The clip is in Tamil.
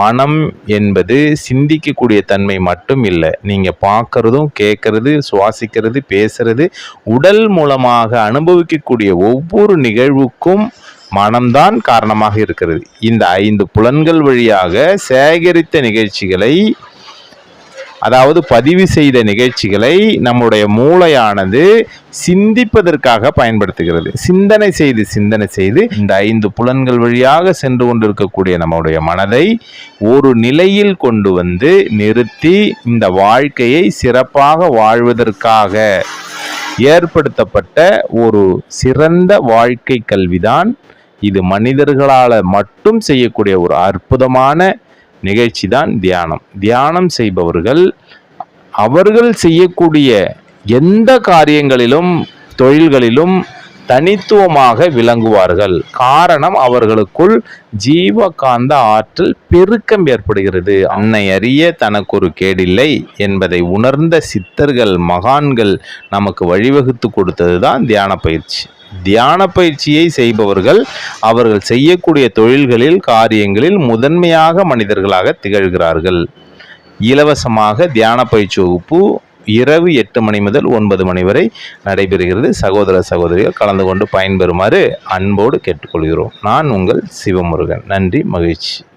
மனம் என்பது சிந்திக்கக்கூடிய தன்மை மட்டும் இல்லை. நீங்கள் பார்க்கறதும் கேட்கறது சுவாசிக்கிறது பேசுறது உடல் மூலமாக அனுபவிக்கக்கூடிய ஒவ்வொரு நிகழ்வுக்கும் மனம்தான் காரணமாக இருக்கிறது. இந்த ஐந்து புலன்கள் வழியாக சேகரித்த நிகழ்ச்சிகளை அதாவது பதிவு செய்த நிகழ்ச்சிகளை நம்முடைய மூளையானது சிந்திப்பதற்காக பயன்படுத்துகிறது. சிந்தனை செய்து சிந்தனை செய்து இந்த ஐந்து புலன்கள் வழியாக சென்று கொண்டிருக்கக்கூடிய நம்முடைய மனதை ஒரு நிலையில் கொண்டு வந்து நிறுத்தி இந்த வாழ்க்கையை சிறப்பாக வாழ்வதற்காக ஏற்படுத்தப்பட்ட ஒரு சிறந்த வாழ்க்கை கல்விதான் இது. மனிதர்களால் மட்டும் செய்யக்கூடிய ஒரு அற்புதமான நிகழ்ச்சி தான் தியானம். தியானம் செய்பவர்கள் அவர்கள் செய்யக்கூடிய எந்த காரியங்களிலும் தொழில்களிலும் தனித்துவமாக விளங்குவார்கள். காரணம் அவர்களுக்குள் ஜீவகாந்த ஆற்றல் பெருக்கம் ஏற்படுகிறது. அன்னை அறிய தனக்கு ஒரு கேடில்லை என்பதை உணர்ந்த சித்தர்கள் மகான்கள் நமக்கு வழிவகுத்து கொடுத்தது தான் தியான பயிற்சி. தியான பயிற்சியை செய்பவர்கள் அவர்கள் செய்யக்கூடிய தொழில்களில் காரியங்களில் முதன்மையாக மனிதர்களாக திகழ்கிறார்கள். இலவசமாக தியான பயிற்சி வகுப்பு இரவு எட்டு மணி முதல் ஒன்பது மணி வரை நடைபெறுகிறது. சகோதர சகோதரிகள் கலந்து கொண்டு பயன்பெறுமாறு அன்போடு கேட்டுக்கொள்கிறோம். நான் உங்கள் சிவமுருகன். நன்றி மகிழ்ச்சி.